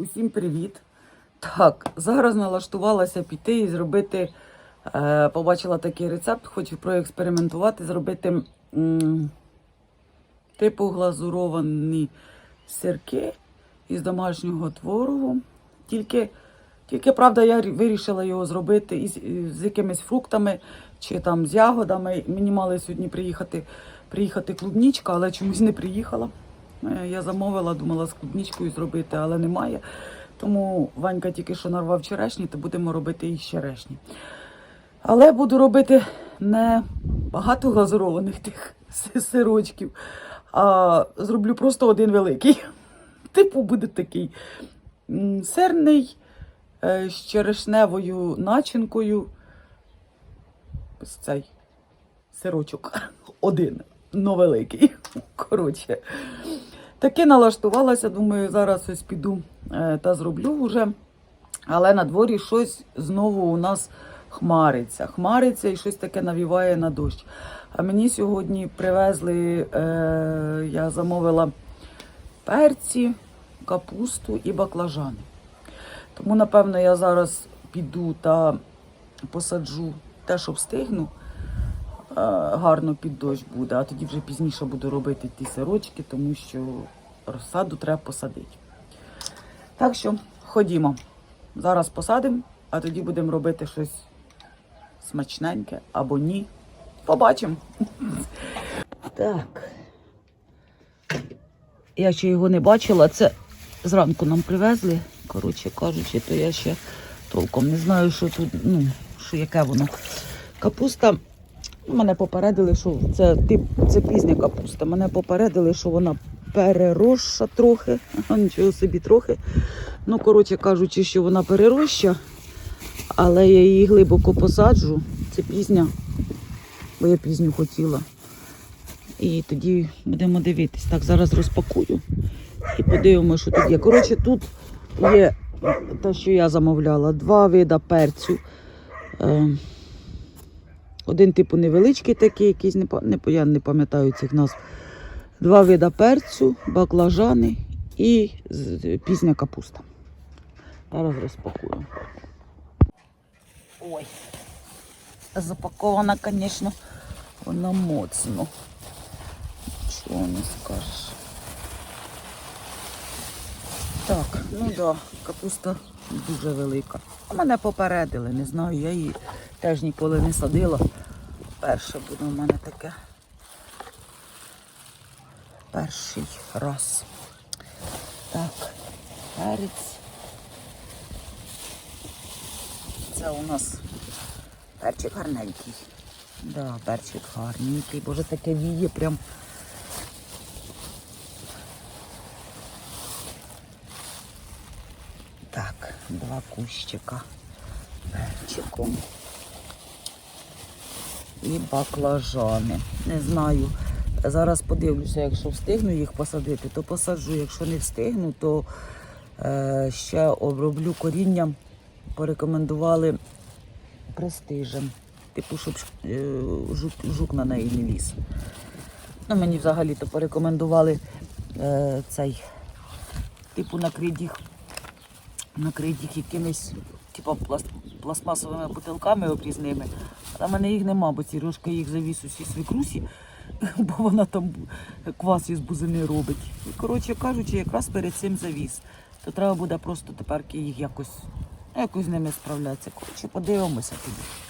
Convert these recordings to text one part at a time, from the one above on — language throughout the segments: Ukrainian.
Усім привіт. Так, зараз налаштувалася піти і зробити. Е, побачила такий рецепт, хочу проекспериментувати, зробити м, типу глазуровані сирки із домашнього творогу. Тільки, тільки правда, я вирішила його зробити із, з якимись фруктами чи там з ягодами. Мені мали сьогодні приїхати, приїхати клубнічка, але чомусь не приїхала. Е, Я замовила, думала з клубнічкою зробити, але немає. Тому Ванька тільки що нарвав черешні, то будемо робити і черешні. Але буду робити не багато глазурованих тих сирочків, а зроблю просто один великий. Типу буде такий м, сирний е, з черешневою начинкою. Ось цей сирочок. Один, но великий. Коротше. Таки налаштувалася, думаю, зараз ось піду е, та зроблю вже. Але на дворі щось знову у нас хмариться. Хмариться і щось таке навіває на дощ. А мені сьогодні привезли, е, я замовила перці, капусту і баклажани. Тому, напевно, я зараз піду та посаджу те, що встигну. Е, Гарно під дощ буде, а тоді вже пізніше буду робити ті сирочки, тому що розсаду треба посадити. Так що ходімо. Зараз посадимо, а тоді будемо робити щось смачненьке або ні. Побачимо. Так. Я ще його не бачила. Це зранку нам привезли. Коротше кажучи, то я ще толком не знаю, що тут, ну, що яке воно. Капуста. Мене попередили, що це тип, це пізня капуста. Мене попередили, що вона переросша трохи. Нічого собі трохи. Ну, коротше кажучи, що вона перероща, але я її глибоко посаджу. Це пізня, бо я пізню хотіла. І тоді будемо дивитись. Так, зараз розпакую і подивимося, що тут є. Коротше, тут є те, що я замовляла, два вида перцю. Е, один типу невеличкий такий, якийсь, не, я не пам'ятаю цих назв. Два вида перцю, баклажани і пізня капуста. Зараз розпакую. Ой. Запакована, звісно, вона моцно. Чого не скажеш. Так, ну да, капуста дуже велика. Мене попередили, не знаю, я її теж ніколи не садила. Перше буде у мене таке. Перший раз. Так, перець. Це у нас перчик гарненький. Да, перчик гарненький. Боже, таке віє прям. Так, два кущика перчиком. І баклажани. Не знаю. Зараз подивлюся, якщо встигну їх посадити, то посаджу. Якщо не встигну, то е, ще оброблю корінням. Порекомендували престижем. Типу, щоб е, жук, жук на неї не ліз. Ну, мені взагалі-то порекомендували е, цей, типу, накрити їх, накрити їх якимись, типу, пласт, пластмасовими бутилками обрізними. А в мене їх нема, бо Сережка їх завіз усі свекрусі, бо вона там квас із бузини робить. І, коротше кажучи, якраз перед цим завіз. То треба буде просто тепер їх якось, якось з ними справлятися. Коротше, подивимося тоді.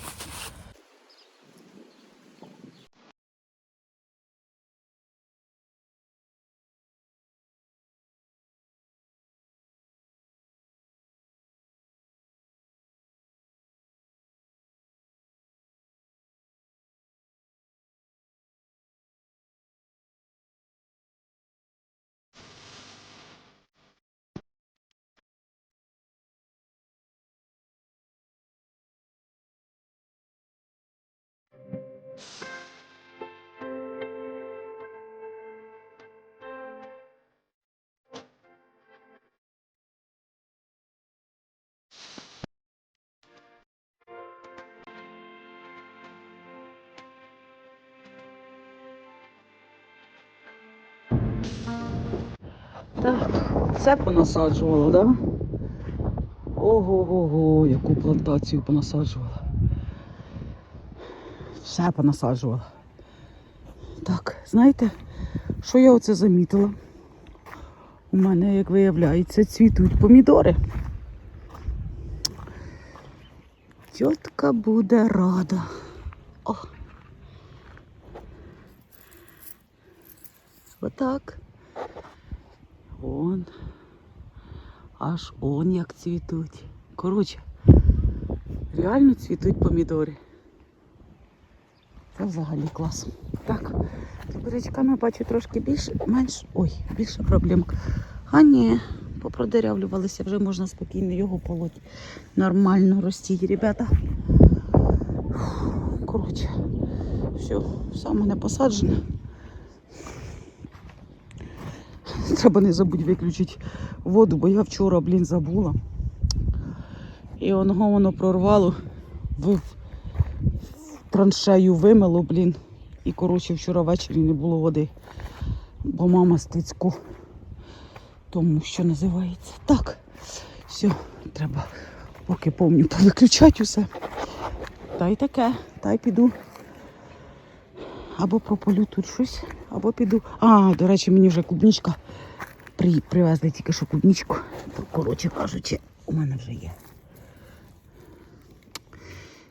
Так, це понасаджувала? Да? Ого-го-го, яку плантацію понасаджувала. Все понасаджувала. Так, знаєте, що я оце замітила? У мене, як виявляється, цвітуть помідори. Тітка буде рада. О. Отак. Вон. Аж он як цвітуть. Коротше, реально цвітуть помідори. Це взагалі клас. Так, з бурячками бачу трошки більше, менш. Ой, більше проблем. А ні, попродерявлювалися, вже можна спокійно його полоть. Нормально ростіть, ребята. Коротше, все, в мене посаджене. Треба не забудь виключити воду, бо я вчора, блін, забула. І воно воно прорвало в, траншею вимило, блін. І коротше вчора ввечері не було води. Бо мама стицьку. Тому що називається. Так. Все, треба, поки помню, повиключати усе. Та й таке, та й піду. Або прополю тут щось, або піду. А, до речі, мені вже клубничка при, привезли тільки що клубничку. Коротше кажучи, у мене вже є.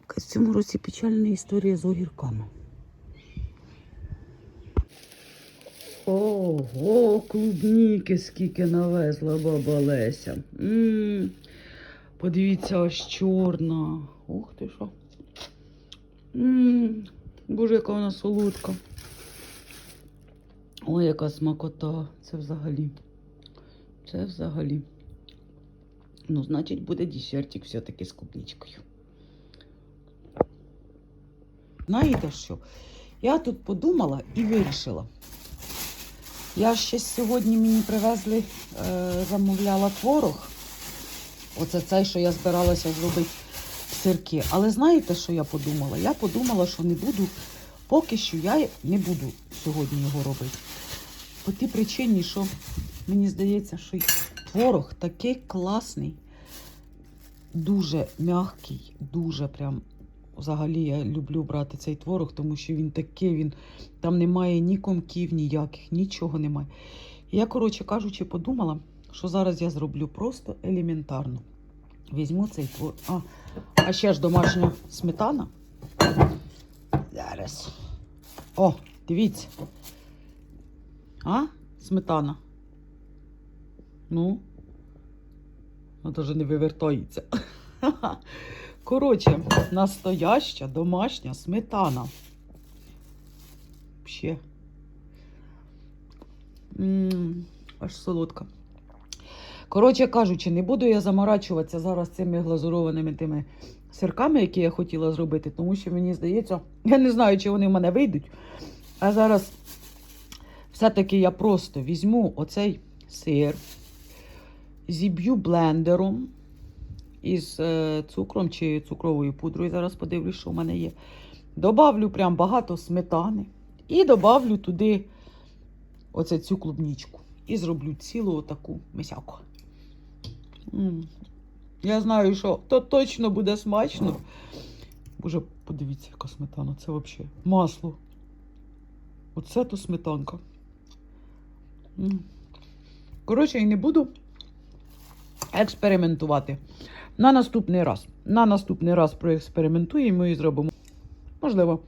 В цьому році печальна історія з огірками. Ого, клубніки скільки навезла баба Леся. м Подивіться, аж чорна. Ух ти що. м Боже, яка вона солодка. Ой, яка смакота. Це взагалі. Це взагалі. Ну, значить, буде десертик все-таки з клубничкою. Знаєте що? Я тут подумала і вирішила. Я ще сьогодні мені привезли, е, замовляла творог. Оце цей, що я збиралася зробити сирки. Але знаєте, що я подумала? Я подумала, що не буду, поки що я не буду сьогодні його робити. По тій причині, що мені здається, що творог такий класний, дуже м'який, дуже прям. Взагалі я люблю брати цей творог, тому що він такий, він там немає ні комків, ніяких, нічого немає. Я, коротше кажучи, подумала, що зараз я зроблю просто елементарно. Візьму цей творог. А, а ще ж домашня сметана. Зараз. О, дивіться. А? Сметана. Ну, вона даже не вивертається. Коротше, настояща домашня сметана. Ще. Аж солодка. Коротше кажучи, не буду я заморачуватися зараз цими глазурованими тими сирками, які я хотіла зробити, тому що мені здається, я не знаю, чи вони в мене вийдуть. А зараз все-таки я просто візьму оцей сир, зіб'ю блендером із е, цукром чи цукровою пудрою. Зараз подивлюсь, що в мене є. Добавлю прям багато сметани і добавлю туди оце цю клубнічку. І зроблю цілу отаку мисяку. Я знаю, що то точно буде смачно. Боже, подивіться, яка сметана. Це взагалі масло. Оце то сметанка. Коротше, і не буду експериментувати. На наступний раз. На наступний раз проекспериментуємо і зробимо. Можливо,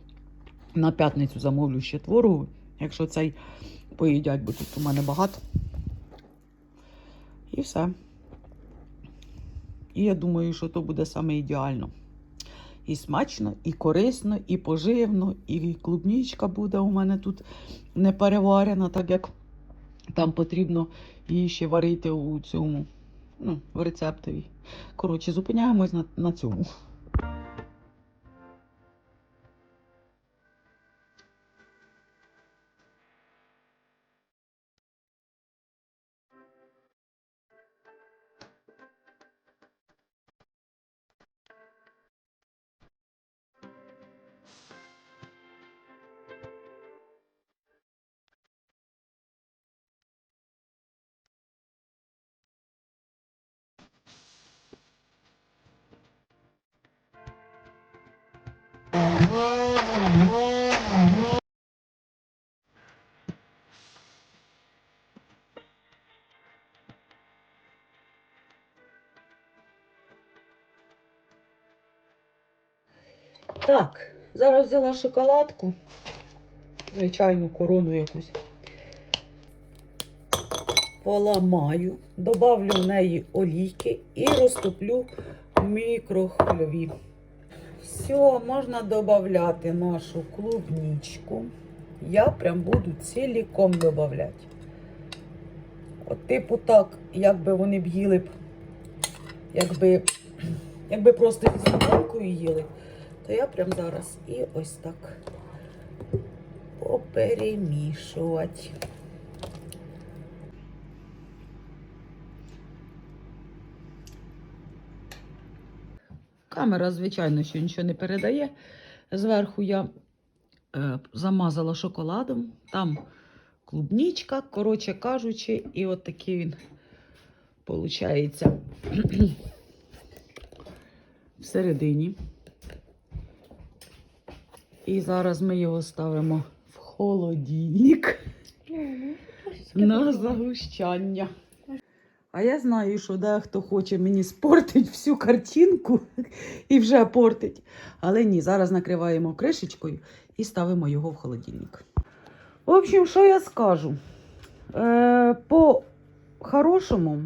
на п'ятницю замовлю ще творогу, якщо цей поїдять, бо тут у мене багато. І все. І я думаю, що то буде саме ідеально. І смачно, і корисно, і поживно, і клубнічка буде у мене тут не переварена, так як там потрібно її ще варити у цьому, ну, в рецептовій. Коротше, зупиняємось на, на цьому. Так, зараз взяла шоколадку, звичайну корону якусь. Поламаю, добавлю в неї олійки і розтоплю в мікрохвильові. Все, можна додати нашу клубничку. Я прям буду ціліком додавати. От типу так, якби вони б їли б, якби, якби просто зі сметанкою їли, то я прям зараз і ось так поперемішувати. Камера, звичайно, що нічого не передає. Зверху я е, замазала шоколадом, там клубничка, коротше кажучи, і от такий він виходить всередині. І зараз ми його ставимо в холодильник на загущання. А я знаю, що дехто хоче мені спортить всю картинку і вже портить. Але ні, зараз накриваємо кришечкою і ставимо його в холодильник. В общем, що я скажу? Е, по-хорошому,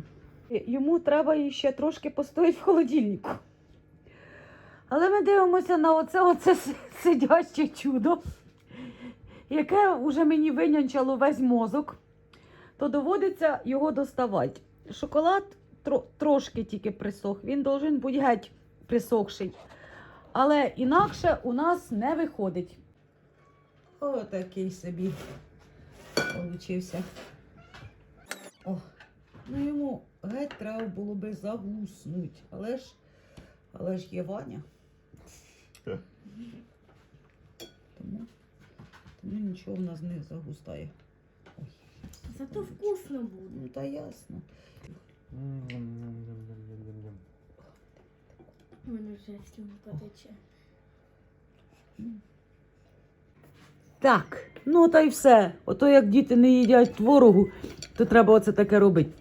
йому треба ще трошки постояти в холодильнику. Але ми дивимося на оце, оце сидяще чудо, яке вже мені винянчало весь мозок, то доводиться його доставати. Шоколад тро- трошки тільки присох, він должен бути геть присохший. Але інакше у нас не виходить. Отакий собі получився. О, ну йому геть треба було би загуснуть. Але ж, але ж є Ваня. Тому, тому нічого в нас не загустає. Зато вкусно буде. ну та ясно. У мене вже слюнка тече. Так, ну та й все. Ото як діти не їдять творогу, то треба оце таке робити.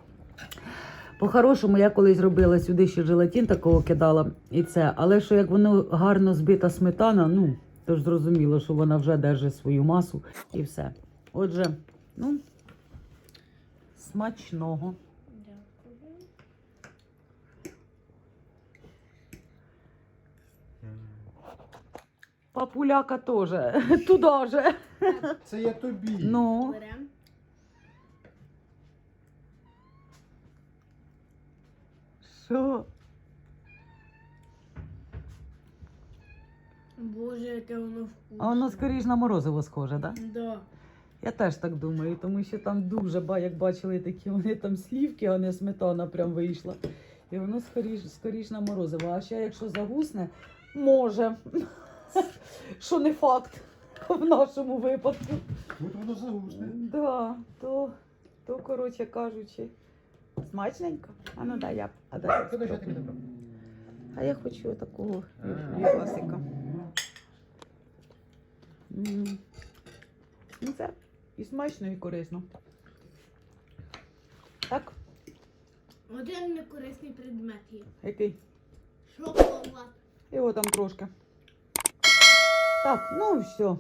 По-хорошому, я колись робила сюди ще желатин такого кидала і це. Але що як воно гарно збита сметана, ну, то ж зрозуміло, що вона вже держить свою масу і все. Отже, ну, смачного. Дякую. Папуляка теж. Туди же. Це я тобі. Ну. Берем. Що? Боже, яке воно вкусне. А воно скоріш на морозиво схоже, так? Да? Да. Я теж так думаю, тому що там дуже, як бачили, такі вони там слівки, а не сметана прям вийшла. І воно скоріш, скоріш на морозиво. А ще якщо загусне, може. Що не факт в нашому випадку. Тут воно загусне. Да, то, то, коротше кажучи, смачненько. А ну дай я. А, дай, я а я хочу такого класика. Ну це і смачно, і корисно. Так, Один некорисний предмет є. який? Шоколад. Його там трошки. Так, ну все.